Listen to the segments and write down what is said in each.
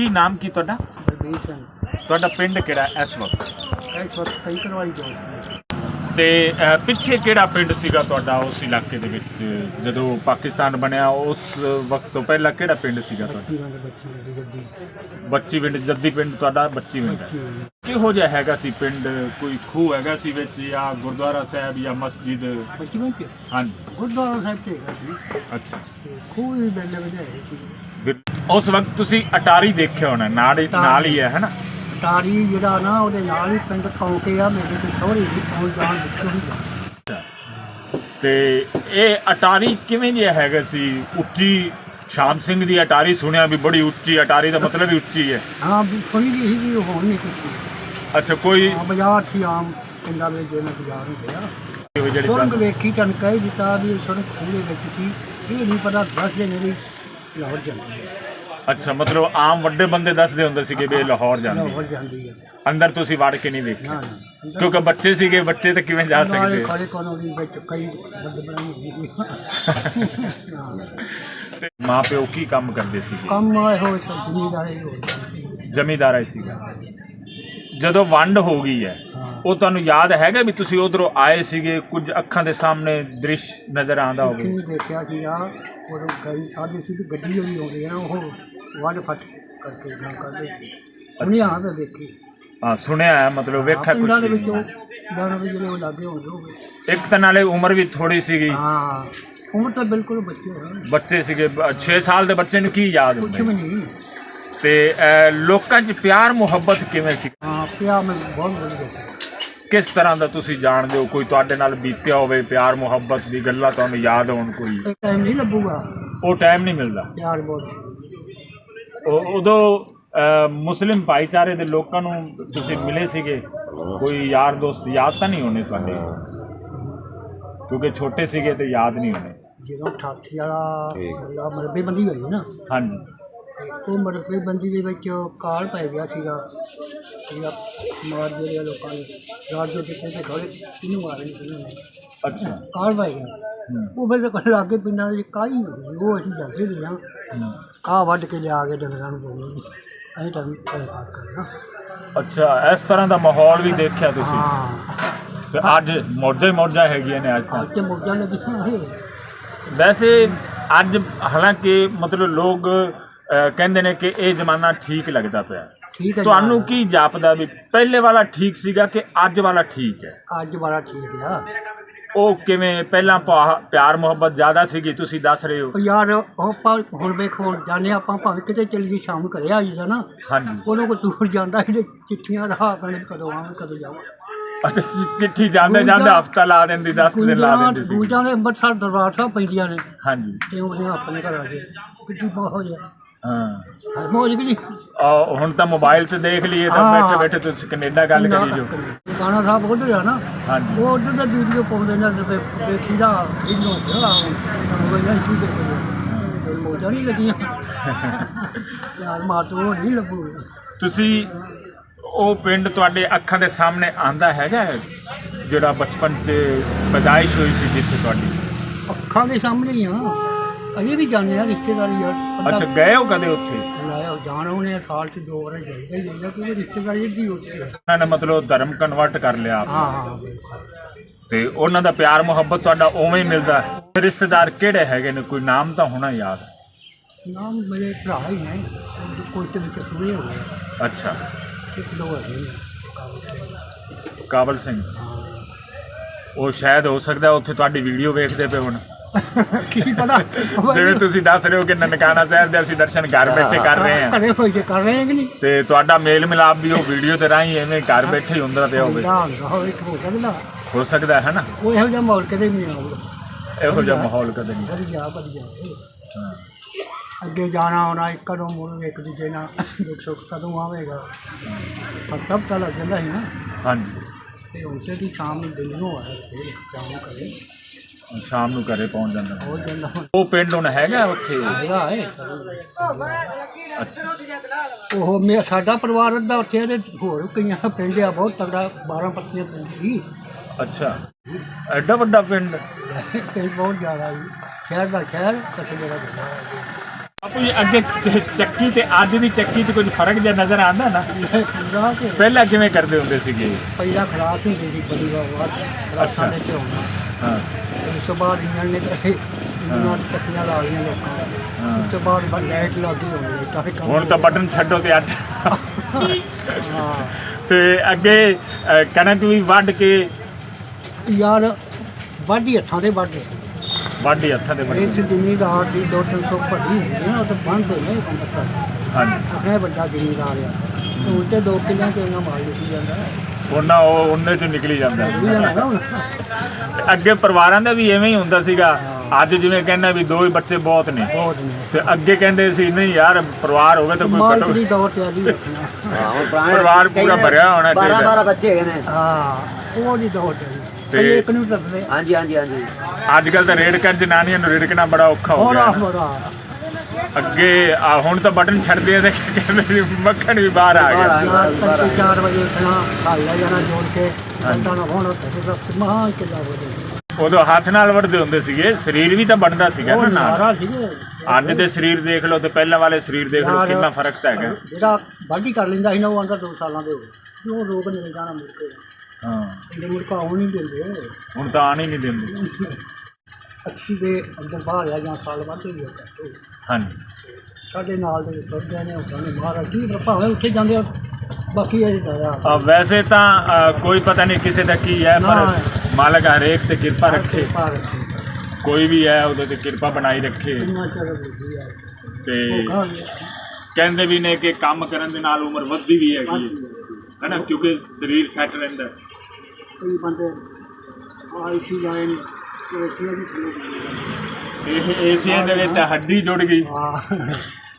ਕੀ ਨਾਮ ਕੀ ਤੁਹਾਡਾ? ਬਲਬੀਰ ਸਿੰਘ। ਤੁਹਾਡਾ ਪਿੰਡ ਕਿਹੜਾ ਇਸ ਵਕਤ? ਇਸ ਵਕਤ ਕਈ ਕਰਵਾਈ ਜਾਓ ਤੇ ਅਹ, ਪਿੱਛੇ ਕਿਹੜਾ ਪਿੰਡ ਸੀਗਾ ਤੁਹਾਡਾ ਉਸ ਇਲਾਕੇ ਦੇ ਵਿੱਚ? ਜਦੋਂ ਪਾਕਿਸਤਾਨ ਬਣਿਆ ਉਸ ਵਕਤ ਤੋਂ ਪਹਿਲਾਂ ਕਿਹੜਾ ਪਿੰਡ ਸੀਗਾ ਤੁਹਾਡਾ? ਬੱਚੀ ਵਾਂਗੇ ਬੱਚੀ ਵਾਂਗੇ ਗੱਡੀ। ਬੱਚੀ ਪਿੰਡ ਜੱਦੀ ਪਿੰਡ ਤੁਹਾਡਾ ਬੱਚੀ ਪਿੰਡ ਹੈ। ਕਿਹੋ ਜਿਹਾ ਹੈਗਾ ਸੀ ਪਿੰਡ? ਕੋਈ ਖੂਹ ਹੈਗਾ ਸੀ ਵਿੱਚ ਜਾਂ ਗੁਰਦੁਆਰਾ ਸਾਹਿਬ ਜਾਂ ਮਸਜਿਦ? ਬੱਚੀ ਵਾਂਗੇ ਹਾਂਜੀ। ਗੁਰਦੁਆਰਾ ਸਾਹਿਬ ਤੇ ਹੈਗਾ ਸੀ। ਅੱਛਾ। ਤੇ ਖੂਹ ਵੀ ਬੈਲੇ ਵਜਾਏ ਸੀ। ਉਸ ਵਕਤ ਤੁਸੀਂ ਅਟਾਰੀ ਦੇਖਿਆ ਹੋਣਾ ਨਾਲ ਹੀ ਨਾਲ ਹੀ ਹੈ ਹੈਨਾ? ਟਾਰੀ ਜਿਹੜਾ ਨਾ ਉਹਦੇ ਨਾਲ ਹੀ ਪਿੰਡ ਕੌਂਕੇ ਆ ਮੇਰੇ ਤੇ ਸਹੁਰੇ ਦੀ ਆਉਣ ਜਾਣ ਵਿੱਚੋਂ ਹੀ ਜਾ ਤੇ ਇਹ ਅਟਾਰੀ ਕਿਵੇਂ ਜਿਹਾ ਹੈਗਾ ਸੀ? ਉੱਚੀ ਸ਼ਾਮ ਸਿੰਘ ਦੀ ਅਟਾਰੀ ਸੁਣਿਆ ਵੀ ਬੜੀ ਉੱਚੀ ਅਟਾਰੀ ਦਾ ਮਤਲਬ ਹੀ ਉੱਚੀ ਹੈ। ਹਾਂ ਵੀ ਸੀ ਵੀ ਉਹ ਹੁਣ ਨਹੀਂ ਕੀਤੀ। ਅੱਛਾ ਕੋਈ ਆ ਬਾਜ਼ਾਰ ਸੀ ਆਮ ਪਿੰਡਾਂ ਵਿੱਚ ਜਿਵੇਂ ਬਾਜ਼ਾਰ ਹੁੰਦੇ ਆ। ਜਿਹੜੀ ਸੁਰੰਗ ਗੱਲ- ਵੇਖੀ ਤਨ ਕਹਿ ਦਿੱਤਾ ਵੀ ਸੁਰੰਗ ਦੇ ਵਿੱਚ ਸੀ ਇਹ ਨਹੀਂ ਪਤਾ ਦੱਸ ਦੇ ਮੇਰੀ ਲਾਹੌਰ ਜਾਂਦੀ ਹੈ। ਅੱਛਾ ਮਤਲਬ ਆਮ ਵੱਡੇ ਬੰਦੇ ਦੱਸਦੇ ਹੁੰਦੇ ਸੀਗੇ ਵੀ ਇਹ ਲਾਹੌਰ ਜਾਂਦੀ ਲਾਹੌਰ ਹੈ। ਜਾਂਦੀ ਹੈ। ਅੰਦਰ ਤੁਸੀਂ ਵੜ ਕੇ ਨਹੀਂ ਵੇਖਿਆ? ਨਾ ਨਾ ਕਿਉਂਕਿ ਬੱਚੇ ਸੀਗੇ ਬੱਚੇ ਤਾਂ ਕਿਵੇਂ ਜਾ ਨਾਲੇ ਸਕਦੇ? ਵਿੱਚ ਕਈ ਬੰਦ ਸੀ ਤੇ ਮਾਂ ਪਿਓ ਕੀ ਕੰਮ ਕਰਦੇ ਸੀਗੇ? ਕੰਮ ਆਏ ਹੋਏ ਸਭ ਜ਼ਿਮੀਦਾਰੇ ਹੋ ਜਾਂਦੇ ਜ਼ਮੀਂਦਾਰਾ ਹੀ ਸੀਗਾ। ਜਦੋਂ ਵੰਡ ਹੋ ਗਈ ਹੈ ਉਹ ਤੁਹਾਨੂੰ ਯਾਦ ਹੈਗਾ ਵੀ ਤੁਸੀਂ ਉਧਰੋਂ ਆਏ ਸੀਗੇ ਕੁਝ ਅੱਖਾਂ ਦੇ ਸਾਹਮਣੇ ਦ੍ਰਿਸ਼ ਨਜ਼ਰ ਆਉਂਦਾ ਹੋਵੇ? ਕਿੰਨੀ ਦੇਖਿਆ ਸੀ ਆ ਉਹ ਗਈ ਆਦੀ ਸੀ ਗੱਡੀ ਜਿਹੜੀ ਆਉਂਦੀ ਹੈ ਨਾ ਉਹ ਵੱਡ ਫੱਟ ਕਰਕੇ ਨਾ ਕਰਦੇ ਸੀ ਉਹਨੇ ਆ ਤੇ ਦੇਖੀ। ਹਾਂ ਸੁਣਿਆ ਹੈ ਮਤਲਬ ਵੇਖਿਆ ਕੁਝ ਪਿੰਡਾਂ ਦੇ। ਵਿੱਚੋਂ ਦਾਣਾ ਵੀ ਜਿਹੜੇ ਉਹ ਲੱਗੇ ਹੋਣਗੇ ਹੋਵੇ ਇੱਕ ਤਾਂ ਨਾਲੇ ਉਮਰ ਵੀ ਥੋੜੀ ਸੀਗੀ। ਹਾਂ ਉਮਰ ਤਾਂ ਬਿਲਕੁਲ ਬੱਚੇ ਹੋਣ ਬੱਚੇ ਸੀਗੇ 6 ਸਾਲ ਦੇ ਬੱਚੇ ਨੂੰ ਕੀ ਯਾਦ ਕੁਛ ਹੁੰਦਾ? ਵੀ ਨਹੀਂ। ਤੇ ਅਹ, ਲੋਕਾਂ 'ਚ ਪਿਆਰ ਮੁਹੱਬਤ ਕਿਵੇਂ ਸੀ? ਹਾਂ ਪਿਆ ਮੈਂ ਬਹੁਤ ਵਧੀਆ ਕਿਸ ਤਰ੍ਹਾਂ ਦਾ ਤੁਸੀਂ ਜਾਣਦੇ ਹੋ? ਕੋਈ ਤੁਹਾਡੇ ਨਾਲ ਬੀਤਿਆ ਹੋਵੇ ਪਿਆਰ ਮੁਹੱਬਤ ਦੀ ਗੱਲਾਂ ਤੁਹਾਨੂੰ ਯਾਦ ਹੋਣ ਕੋਈ? ਇਹ ਟਾਈਮ ਨਹੀਂ ਲੱਗੂਗਾ। ਉਹ ਟਾਈਮ ਨਹੀਂ ਮਿਲਦਾ। ਪਿਆਰ ਬਹੁਤ। ਉਹ- ਉਦੋਂ ਅਹ, ਮੁਸਲਿਮ ਭਾਈਚਾਰੇ ਦੇ ਲੋਕਾਂ ਨੂੰ ਤੁਸੀਂ ਮਿਲੇ ਸੀਗੇ? ਕੋਈ ਯਾਰ ਦੋਸਤ ਯਾਦ ਤਾਂ ਨਹੀਂ ਹੋਣੇ ਤੁਹਾਡੇ? ਕਿਉਂਕਿ ਛੋਟੇ ਸੀਗੇ ਤੇ ਯਾਦ ਨਹੀਂ ਹੋਣੇ। ਜਦੋਂ 88 ਵਾਲਾ ਮਰਬੇ ਬੰਦੀ ਹੋਈ ਨਾ ਹਾਂਜੀ। ਉਹ ਮਰਬੇ ਬੰਦੀ ਦੇ ਵਿੱਚ ਕਾਲ ਪੈ ਗਿਆ ਸੀਗਾ ਸੀਗਾ ਮਾਰ ਜਿਹੜੇ ਆ ਲੋਕਾਂ ਨੇ ਰਾਤ ਦੇ ਕਿਤੇ ਤੇ ਘਰੇ ਕਿਹਨੂੰ ਮਾਰੇ ਨਹੀਂ। ਅੱਛਾ। ਕਾਲ ਪੈ ਗਿਆ। ਉਹ ਫਿਰ ਕੋਲ ਲਾਗੇ ਪਿੰਡਾਂ ਦੇ ਕਾਈ ਸੀ, ਉਹ ਅਸੀਂ ਜਾਂਦੇ ਰਹੇ ਹਾਂ। ਹੂੰ। ਕਾਹ ਵੱਢ ਕੇ ਲਿਆ ਕੇ ਡੰਗਰਾਂ ਨੂੰ ਪਾਉਂਦੇ ਅਸੀਂ ਤਾਂ ਟਾਈਮ ਪਾਸ ਕਰਨਾ ਅੱਛਾ ਇਸ ਤਰ੍ਹਾਂ ਦਾ ਮਾਹੌਲ ਵੀ ਦੇਖਿਆ ਤੁਸੀਂ? ਹਾਂ। ਤੇ ਅੱਜ ਮੌਜਾਂ ਮੌਜਾਂ ਹੈਗੀਆਂ ਨੇ ਅੱਜ ਤਾਂ। ਅੱਜ ਤੇ ਮੋਜਾਂ ਲੱਗੀਆਂ ਇਹ ਵੈਸੇ ਅੱਜ ਹਾਲਾਂਕਿ ਮਤਲਬ ਲੋਕ ਅਹ, ਕਹਿੰਦੇ ਨੇ ਕਿ ਇਹ ਜ਼ਮਾਨਾ ਠੀਕ ਲੱਗਦਾ ਪਿਆ। ਠੀਕ ਹੈ ਤੁਹਾਨੂੰ। ਕੀ ਜਾਪਦਾ ਵੀ ਪਹਿਲੇ ਵਾਲਾ ਠੀਕ ਸੀਗਾ ਕਿ ਅੱਜ ਵਾਲਾ ਠੀਕ ਹੈ? ਅੱਜ ਬੜਾ ਠੀਕ ਆ। ਉਹ ਕਿਵੇਂ ਪਹਿਲਾਂ ਪਾ- ਪਿਆਰ ਮੁਹੱਬਤ ਜ਼ਿਆਦਾ ਸੀਗੀ ਤੁਸੀਂ ਦੱਸ ਰਹੇ ਹੋ? ਉਹ ਯਾਰ ਉਹ ਆਪਾਂ ਹੁਣ ਵੇਖੋ ਜਾਣੇ ਆਪਾਂ ਭਾਵੇਂ ਕਿਤੇ ਚੱਲੀਏ ਸ਼ਾਮ ਨੂੰ ਘਰੇ ਆ ਨਾ ਹਾਂਜੀ। ਉਦੋਂ ਕੋਈ ਦੂਰ ਜਾਂਦਾ ਤੇ ਚਿੱਠੀਆਂ ਰਾਹ ਪੈਣੇ ਕਦੋਂ ਆਵਾਂ ਕਦੋਂ ਜਾਵਾਂ। ਅੱਛਾ ਚਿ- ਚਿੱਠੀ ਜਾਂਦੇ ਜਾਂਦੇ ਦੂਜਾ- ਹਫਤਾ ਲਾ ਦਿੰਦੀ 10 ਦਿਨ ਲਾ ਦਿੰਦੀ ਸੀ ਦੂਜਾਂ ਦੇ ਅੰਮ੍ਰਿਤਸਰ ਦਰਬਾਰ ਸਾਹਿਬ ਪੈਂਦੀਆਂ ਨੇ। ਹਾਂਜੀ। ਤੇ ਉਹਨੇ ਆਪਣੇ ਘਰਾਂ 'ਚ ਕਿੱਡੀ ਬਹੁਤ ਹੋ ਜਾ ਹਾਂ। ਕਿ ਨਹੀਂ ਆਹ, ਹੁਣ ਤਾਂ ਮੋਬਾਈਲ ਤੇ ਦੇਖ ਲਈਏ ਤਾਂ ਹਾਂ। ਬੈਠੇ ਬੈਠੇ ਤੁਸੀਂ ਕੈਨੇਡਾ ਗੱਲ ਕਰੀ ਜੋ। ਗਾਣਾ ਸਾਹਿਬ ਉਧਰ ਆ ਨਾ। ਹਾਂਜੀ। ਉਹ ਉਧਰ ਦਾ ਵੀਡੀਓ ਪਾਉਂਦੇ ਨੇ ਤੇ ਦੇਖੀ ਦਾ ਵੀਡੀਓ ਜਿਹੜਾ ਉਹ ਇਹਨਾਂ ਕੀ ਦੇਖਦੇ ਮੋਜਾਂ ਨਹੀਂ ਲੱਗੀਆਂ। ਯਾਰ ਮਾਤੋ ਨਹੀਂ ਲੱਗੂ ਤੁਸੀਂ ਉਹ ਪਿੰਡ ਤੁਹਾਡੇ ਅੱਖਾਂ ਦੇ ਸਾਹਮਣੇ ਆਂਦਾ ਹੈਗਾ ਹੈ, ਜਿਹੜਾ ਬਚਪਨ 'ਚ ਪੈਦਾਇਸ਼ ਹੋਈ ਸੀ ਜਿੱਥੇ ਤੁਹਾਡੀ? ਅੱਖਾਂ ਦੇ ਸਾਹਮਣੇ ਹੀ ਆ। ਅਜੇ ਵੀ ਜਾਂਦੇ ਆ ਰਿਸ਼ਤੇਦਾਰੀ ਯਾਰ। ਅੱਛਾ ਗਏ ਹੋ ਕਦੇ ਉੱਥੇ? ਲਾਇਆ ਜਾਣ ਉਹਨੇ ਸਾਲ ਚ ਦੋ ਵਾਰ ਜਾਈਦਾ ਹੀ ਜਾਈਦਾ ਕਿਉਂਕਿ ਰਿਸ਼ਤੇਦਾਰੀ ਦੀ ਉੱਥੇ ਆ। ਉਹਨਾਂ ਨੇ ਮਤਲਬ ਧਰਮ ਕਨਵਰਟ ਕਰ ਲਿਆ ਆਪ ਹਾਂ ਹਾਂ ਬਿਲਕੁਲ। ਤੇ ਉਹਨਾਂ ਦਾ ਪਿਆਰ ਮੁਹੱਬਤ ਤੁਹਾਡਾ ਉਵੇਂ ਹੀ ਮਿਲਦਾ ਹੈ। ਰਿਸ਼ਤੇਦਾਰ ਕਿਹੜੇ ਹੈਗੇ ਨੇ? ਕੋਈ ਨਾਮ ਤਾਂ ਹੋਣਾ ਯਾਦ? ਨਾਮ ਮੇਰੇ ਭਰਾ ਹੀ ਨੇ ਕੋਈ ਤੇ ਵਿੱਚ ਪੂਰੇ ਹੋ ਗਏ ਅੱਛਾ। ਇੱਕ ਦੋ ਹੈਗੇ ਨੇ। ਕਾਬਲ ਸਿੰਘ। ਕਾਬਲ ਸਿੰਘ ਹਾਂ। ਉਹ ਸ਼ਾਇਦ ਹੋ ਸਕਦਾ ਉੱਥੇ ਤੁਹਾਡੀ ਵੀਡੀਓ ਵੇਖਦੇ ਪਏ ਹੁਣ। ਕੀ ਪਤਾ? ਜਿਵੇਂ ਤੁਸੀਂ ਦੱਸ ਰਹੇ ਹੋ ਕਿ ਨਨਕਾਣਾ ਸਾਹਿਬ ਦੇ ਅਸੀਂ ਦਰਸ਼ਨ ਘਰ ਬੈਠੇ ਕਰ ਰਹੇ ਹਾਂ। ਘਰੇ ਹੋਈ ਕੇ ਕਰ ਰਹੇ ਹਾਂ ਕਿ ਨਹੀਂ? ਤੇ ਤੁਹਾਡਾ ਮੇਲ ਮਿਲਾਪ ਵੀ ਉਹ ਵੀਡੀਓ ਤੇ ਰਾਹੀਂ ਐਵੇਂ ਘਰ ਬੈਠੇ ਹੀ ਹੁੰਦਾ ਪਿਆ ਹੋਵੇ। ਹੋ ਸਕਦਾ ਹੋ ਸਕਦਾ ਹੈ ਨਾ? ਉਹ ਇਹੋ ਜਿਹਾ ਮਾਹੌਲ ਕਦੇ ਵੀ ਨਹੀਂ ਆਊਗਾ। ਇਹੋ ਜਿਹਾ ਮਾਹੌਲ ਕਦੇ ਨਹੀਂ। ਵਧੀਆ ਵਧੀਆ। ਹਾਂ। ਅੱਗੇ ਜਾਣਾ ਆਉਣਾ ਇੱਕ ਕਦੋਂ ਮੁੜ ਇੱਕ ਦੂਜੇ ਨਾਲ ਦੁੱਖ ਸੁੱਖ ਕਦੋਂ ਆਵੇਗਾ। ਪਰ ਤਬ ਤਾਂ ਲੱਗ ਜਾਂਦਾ ਸੀ ਨਾ। ਹਾਂਜੀ। ਤੇ ਉਸੇ ਦੀ ਸ਼ਾਮ ਨੂੰ ਦਿਲ ਨੂੰ ਆਇਆ ਫਿਰ ਜਾਮ ਕਰੇ ਸ਼ਾਮ ਨੂੰ ਘਰੇ ਪਹੁੰਚ ਜਾਂਦਾ ਉਹ ਪਿੰਡ ਹੁਣ ਹੈਗਾ ਉੱਥੇ? ਹੈਗਾ ਅੱਛਾ ਉਹ ਮੇ ਸਾਡਾ ਪਰਿਵਾਰ ਅੱਧਾ ਉੱਥੇ ਤੇ ਹੋਰ ਕਈਆਂ ਪਿੰਡ ਆ ਬਹੁਤ ਤਗੜਾ 12 ਪੱਤੀਆਂ ਪਿੰਡ ਸੀ। ਅੱਛਾ। ਐਡਾ ਵੱਡਾ ਪਿੰਡ? ਪਿੰਡ ਬਹੁਤ ਜ਼ਿਆਦਾ ਸੀ ਸ਼ਹਿਰ ਦਾ ਸ਼ਹਿਰ ਕਸਬੇ ਦਾ ਬਾਪੂ ਜੀ ਅੱਗੇ ਚੱਕੀ ਤੇ ਅੱਜ ਦੀ ਚੱਕੀ 'ਚ ਕੁਝ ਫ਼ਰਕ ਜਿਹਾ ਨਜ਼ਰ ਆਉਂਦਾ ਨਾ? ਪਹਿਲਾਂ ਕਿਵੇਂ ਕਰਦੇ ਹੁੰਦੇ ਸੀਗੇ? ਪਹਿਲਾ ਖਲਾਸ ਹੁੰਦੀ ਸੀ ਬੜੀ ਵਾਰ ਦੇ ਆਉਣਾ ਹਾਂ। ਤੋਂ ਬਾਅਦ ਇਹਨਾਂ ਨੇ ਤੇ ਇਹਨਾਂ ਨੇ ਚੱਕੀਆਂ ਲਾ ਲਈਆਂ ਲੋਕਾਂ ਨੇ। ਹਾਂ। ਉਸ ਤੋਂ ਬਾਅਦ ਬਸ ਲਾਈਟ ਲੱਗੀ ਹੋਣੀ ਕੰਮ ਤਾਂ ਬਟਨ ਛੱਡੋ ਤੇ ਹਾਂ। ਤੇ ਅੱਗੇ ਅ, ਕਣਕ ਵੀ ਵੱਢ ਕੇ ਯਾਰ ਵਾਢੀ ਹੱਥਾਂ ਦੇ ਵਾਢੇ। ਵਾਢੀ ਹੱਥਾਂ ਦੇ ਇਸ ਵੱਢ ਜ਼ਿਮੀਦਾਰ ਦੀ ਦੋ ਤਿੰਨ ਸੌ ਭੱਜੀ ਹੁੰਦੀ ਹੈ ਉਹ ਤਾਂ ਬੰਦ ਨੇ ਅੰਮ੍ਰਿਤਸਰ ਹਾਂਜੀ। ਆਪਣੇ ਵੱਡਾ ਜ਼ਿਮੀਦਾਰ ਆ। ਤੇ ਉਲਟੇ ਦੋ ਕਿੱਲਿਆਂ ਤੇ ਉਹਨਾਂ ਮਾਲ ਲਿਖੀ ਜਾਂਦਾ। ਹੈ ਉਹਨਾਂ ਉਹ ਉਹਨੇ ਚ ਨਿਕਲੀ ਜਾਂਦਾ। ਅੱਗੇ ਪਰਿਵਾਰਾਂ ਦਾ ਵੀ ਐਵੇਂ ਹੀ ਹੁੰਦਾ ਸੀਗਾ। ਅੱਜ ਜਿਵੇਂ ਕਹਿੰਦਾ ਵੀ ਦੋ ਹੀ ਬੱਚੇ ਬਹੁਤ ਨੇ। ਤੇ ਅੱਗੇ ਕਹਿੰਦੇ ਸੀ ਨਹੀਂ ਯਾਰ ਪਰਿਵਾਰ ਹੋਵੇ ਤਾਂ ਕੋਈ ਘੱਟੋ ਦੌਰ ਤੇ ਰੱਖਣਾ ਹਾਂ ਪਰਿਵਾਰ ਪੂਰਾ ਭਰਿਆ ਹੋਣਾ 12 ਚਾਹੀਦਾ। 12 ਬੱਚੇ ਹੈਗੇ ਨੇ। ਹਾਂ ਉਹ ਦੀ ਦੌਰ ਤੇ ਤੇ- ਇੱਕ ਨੂੰ ਦੱਸਦੇ। ਹਾਂਜੀ ਹਾਂਜੀ ਹਾਂਜੀ। ਅੱਜ ਕੱਲ ਤਾਂ ਰੇੜਕਣ ਜਨਾਨੀਆਂ ਨੂੰ ਰੇੜਕਣਾ ਬੜਾ ਔਖਾ ਹੋ ਗਿਆ। ਅੱਗੇ ਆ ਹੁਣ ਤਾਂ ਬਟਨ ਛੱਡਦੇ ਆ ਤੇ ਕਹਿੰਦੇ ਵੀ ਮੱਖਣ ਵੀ ਬਾਹਰ ਆ ਗਿਆ ਆ ਯਾਰ ਪੰਜ ਚਾਰ ਵਜੇ ਉੱਠਣਾ ਖਾਲਾ ਜਾਣਾ ਜੋੜ ਕੇ ਬੰਦਾ ਨਾ ਹੋਣਾ ਤੇ ਮਹਾ ਕਿੱਲਾ ਹੋ ਜਾਏ ਉਦੋਂ ਹੱਥ ਨਾਲ ਵੜਦੇ ਹੁੰਦੇ ਸੀਗੇ ਸਰੀਰ ਵੀ ਤਾਂ ਬਣਦਾ ਸੀਗਾ ਨਾ ਨਾਲ। ਅੱਜ ਦੇ ਸਰੀਰ ਦੇਖ ਲਓ ਤੇ ਪਹਿਲਾਂ ਵਾਲੇ ਸਰੀਰ ਦੇਖ ਲਓ ਕਿੰਨਾ ਫ਼ਰਕ ਤਾਂ ਹੈਗਾ। ਜਿਹੜਾ ਵਾਢੀ ਕਰ ਲੈਂਦਾ ਸੀ ਨਾ ਉਹ ਆਂਦਾ ਦੋ ਸਾਲਾਂ ਦੇ ਹੋ ਗਏ। ਉਹ ਰੋਗ ਨਹੀਂ ਜਾਣਾ ਮੁੜ ਕੇ। ਹਾਂ। ਇਹਦੇ ਮੁੜ ਕੇ ਆਉਣ ਨਹੀਂ ਦਿੰਦੇ। ਹੁਣ ਤਾਂ ਆਣ ਹੀ ਨਹੀਂ ਦਿੰਦੇ। 80 ਦੇ ਅੰਦਰ ਬਾਹਰ ਆ ਜਾਂ ਸਾਲ ਵੱਧ ਹੀ ਹੋ ਹਾਂਜੀ। ਸਾਡੇ ਨਾਲ ਦੇ ਤੁਰਦੇ ਨੇ ਉਹਨਾਂ ਨੇ ਮਹਾਰਾਜ ਕੀ ਪਰ ਭਾਵੇਂ ਉੱਥੇ ਜਾਂਦੇ ਆ ਬਾਕੀ ਇਹ ਦਇਆ ਅ, ਵੈਸੇ ਤਾਂ ਅ, ਕੋਈ ਪਤਾ ਨਹੀਂ ਕਿਸੇ ਦਾ ਕੀ ਹੈ ਪਰ। ਮਾਲਕ ਹਰੇਕ ਤੇ ਕਿਰਪਾ ਰੱਖੇ। ਕੋਈ ਵੀ ਹੈ ਉਹਦੇ ਤੇ ਕਿਰਪਾ ਬਣਾਈ ਰੱਖੇ। ਚਿਰ ਆ। ਤੇ ਕਹਿੰਦੇ ਵੀ ਨੇ ਕਿ ਕੰਮ ਕਰਨ ਦੇ ਨਾਲ ਉਮਰ ਵੱਧਦੀ ਵੀ ਹੈਗੀ ਹੈ। ਹੈਨਾ ਕਿਉਂਕਿ ਸਰੀਰ ਸੈੱਟ ਰਹਿੰਦਾ ਹੈ। ਕਈ ਬੰਦੇ ਆਈਸੀ ਜਾਏ ਨੇ। ਇਹ ਏਸੀਆਂ ਦੇ ਵਿੱਚ ਹੱਡੀ ਜੁੜ ਗਈ।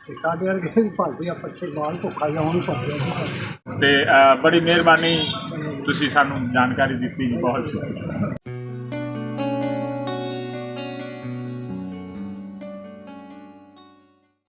ਤੇ ਸਾਡੇ ਵਰਗੇ ਭਾਲਦੇ ਆ ਪੱਛੇ ਬਾਲ ਭੁੱਖਾ ਜਾਉਣ ਭੁੱਖੇ ਤੇ ਅ, ਬੜੀ ਮਿਹਰਬਾਨੀ ਤੁਸੀਂ ਸਾਨੂੰ ਜਾਣਕਾਰੀ ਦਿੱਤੀ ਜੀ ਬਹੁਤ ਸ਼ੁਕਰੀਆ।